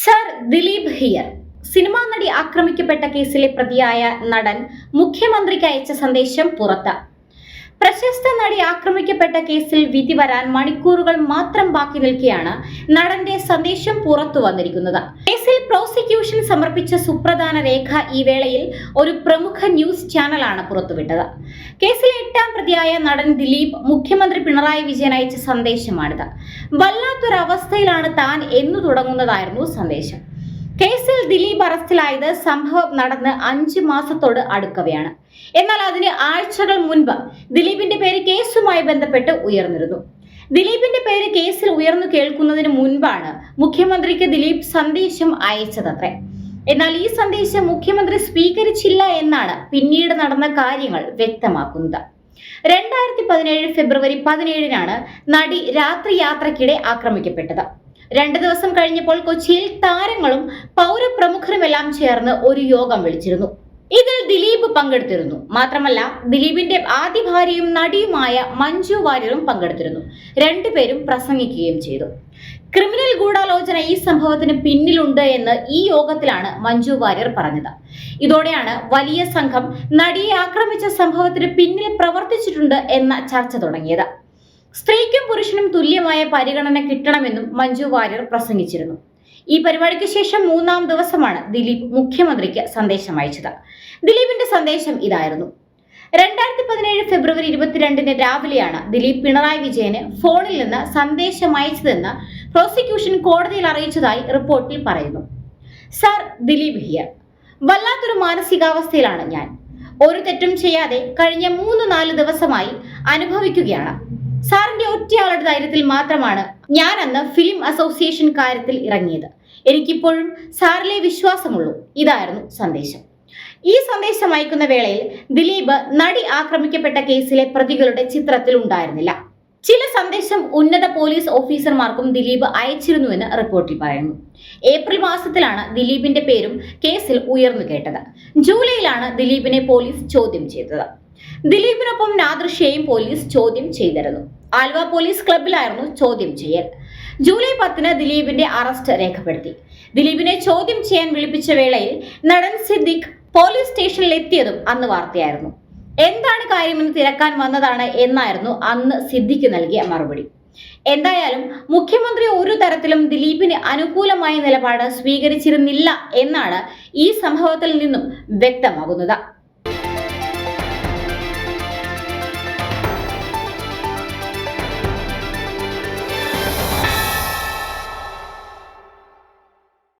Sir Dileep here. Cinema നടി ആക്രമിക്കപ്പെട്ട കേസിലെ പ്രതിയായ നടൻ മുഖ്യമന്ത്രിക്ക് അയച്ച സന്ദേശം പുറത്ത്. പ്രശസ്ത നടി ആക്രമിക്കപ്പെട്ട കേസിൽ വിധി വരാൻ മണിക്കൂറുകൾ മാത്രം ബാക്കി നിൽക്കെയാണ് നടന്റെ സന്ദേശം പുറത്തു വന്നിരിക്കുന്നത്. കേസിൽ പ്രോസിക്യൂഷൻ സമർപ്പിച്ച സുപ്രധാന രേഖ ഈ വേളയിൽ ഒരു പ്രമുഖ ന്യൂസ് ചാനലാണ് പുറത്തുവിട്ടത്. കേസിലെ എട്ടാം പ്രതിയായ നടൻ ദിലീപ് മുഖ്യമന്ത്രി പിണറായി വിജയൻ അയച്ച സന്ദേശമാണിത്. വല്ലാത്തൊരവസ്ഥയിലാണ് താൻ എന്നു തുടങ്ങുന്നതായിരുന്നു സന്ദേശം. കേസിൽ ദിലീപ് അറസ്റ്റിലായത് സംഭവം നടന്ന് അഞ്ച് മാസത്തോട് അടുക്കവെയാണ്. എന്നാൽ അതിന് ആഴ്ചകൾ മുൻപ് ദിലീപിന്റെ പേര് കേസുമായി ബന്ധപ്പെട്ട് ഉയർന്നിരുന്നു. ദിലീപിന്റെ പേര് കേസിൽ ഉയർന്നു കേൾക്കുന്നതിന് മുൻപാണ് മുഖ്യമന്ത്രിക്ക് ദിലീപ് സന്ദേശം അയച്ചതത്രേ. എന്നാൽ ഈ സന്ദേശം മുഖ്യമന്ത്രി സ്വീകരിച്ചില്ല എന്നാണ് പിന്നീട് നടന്ന കാര്യങ്ങൾ വ്യക്തമാക്കുന്നത്. രണ്ടായിരത്തി പതിനേഴ് ഫെബ്രുവരി പതിനേഴിനാണ് നടി രാത്രി യാത്രക്കിടെ ആക്രമിക്കപ്പെട്ടത്. രണ്ടു ദിവസം കഴിഞ്ഞപ്പോൾ കൊച്ചിയിൽ താരങ്ങളും പൗരപ്രമുഖരുമെല്ലാം ചേർന്ന് ഒരു യോഗം വിളിച്ചിരുന്നു. ഇതിൽ ദിലീപ് പങ്കെടുത്തിരുന്നു. മാത്രമല്ല ദിലീപിന്റെ ആദ്യ ഭാര്യയും നടിയുമായ മഞ്ജു വാര്യരും പങ്കെടുത്തിരുന്നു. രണ്ടുപേരും പ്രസംഗിക്കുകയും ചെയ്തു. ക്രിമിനൽ ഗൂഢാലോചന ഈ സംഭവത്തിന് പിന്നിലുണ്ട് എന്ന് ഈ യോഗത്തിലാണ് മഞ്ജു വാര്യർ പറഞ്ഞത്. ഇതോടെയാണ് വലിയ സംഘം നടിയെ ആക്രമിച്ച സംഭവത്തിന് പിന്നിൽ പ്രവർത്തിച്ചിട്ടുണ്ട് എന്ന ചർച്ച തുടങ്ങിയത്. സ്ത്രീക്കും പുരുഷനും തുല്യമായ പരിഗണന കിട്ടണമെന്നും മഞ്ജു വാര്യർ പ്രസംഗിച്ചിരുന്നു. ഈ പരിപാടിക്ക് ശേഷം മൂന്നാം ദിവസമാണ് ദിലീപ് മുഖ്യമന്ത്രിക്ക് സന്ദേശം അയച്ചത്. ദിലീപിന്റെ സന്ദേശം ഇതായിരുന്നു. രണ്ടായിരത്തി പതിനേഴ് ഫെബ്രുവരി ഇരുപത്തിരണ്ടിന് രാവിലെയാണ് ദിലീപ് പിണറായി വിജയന് ഫോണിൽ നിന്ന് സന്ദേശം അയച്ചതെന്ന് പ്രോസിക്യൂഷൻ കോടതിയിൽ അറിയിച്ചതായി റിപ്പോർട്ടിൽ പറയുന്നു. Sir Dileep here. വല്ലാത്തൊരു മാനസികാവസ്ഥയിലാണ് ഞാൻ. ഒരു തെറ്റും ചെയ്യാതെ കഴിഞ്ഞ മൂന്ന് നാല് ദിവസമായി അനുഭവിക്കുകയാണ്. സാറിന്റെ ഒറ്റയാളുടെ ധൈര്യത്തിൽ മാത്രമാണ് ഞാൻ അന്ന് ഫിലിം അസോസിയേഷൻ കാര്യത്തിൽ ഇറങ്ങിയത്. എനിക്കിപ്പോഴും സാറിലെ വിശ്വാസമുള്ളൂ. ഇതായിരുന്നു സന്ദേശം. ഈ സന്ദേശം അയക്കുന്ന വേളയിൽ ദിലീപ് നടി ആക്രമിക്കപ്പെട്ട കേസിലെ പ്രതികളുടെ ചിത്രത്തിൽ ഉണ്ടായിരുന്നില്ല. ചില സന്ദേശം ഉന്നത പോലീസ് ഓഫീസർമാർക്കും ദിലീപ് അയച്ചിരുന്നുവെന്ന് റിപ്പോർട്ടിൽ പറയുന്നു. ഏപ്രിൽ മാസത്തിലാണ് ദിലീപിന്റെ പേരും കേസിൽ ഉയർന്നു കേട്ടത്. ജൂലൈയിലാണ് ദിലീപിനെ പോലീസ് ചോദ്യം ചെയ്തത്. ദിലീപിനൊപ്പം നാദൃശ്യയും പോലീസ് ചോദ്യം ചെയ്തിരുന്നു. ആലുവ പോലീസ് ക്ലബിലായിരുന്നു ചോദ്യം ചെയ്യൽ. ജൂലൈ പത്തിന് ദിലീപിന്റെ അറസ്റ്റ് രേഖപ്പെടുത്തി. ദിലീപിനെ ചോദ്യം ചെയ്യാൻ വിളിപ്പിച്ച വേളയിൽ നടൻ സിദ്ദിഖ് പോലീസ് സ്റ്റേഷനിൽ എത്തിയതും അന്ന് വാർത്തയായിരുന്നു. എന്താണ് കാര്യമെന്ന് തിരക്കാൻ വന്നതാണ് എന്നായിരുന്നു അന്ന് സിദ്ദിഖ് നൽകിയ മറുപടി. എന്തായാലും മുഖ്യമന്ത്രി ഒരു തരത്തിലും ദിലീപിന് അനുകൂലമായ നിലപാട് സ്വീകരിച്ചിരുന്നില്ല എന്നാണ് ഈ സംഭവത്തിൽ നിന്നും വ്യക്തമാകുന്നത്.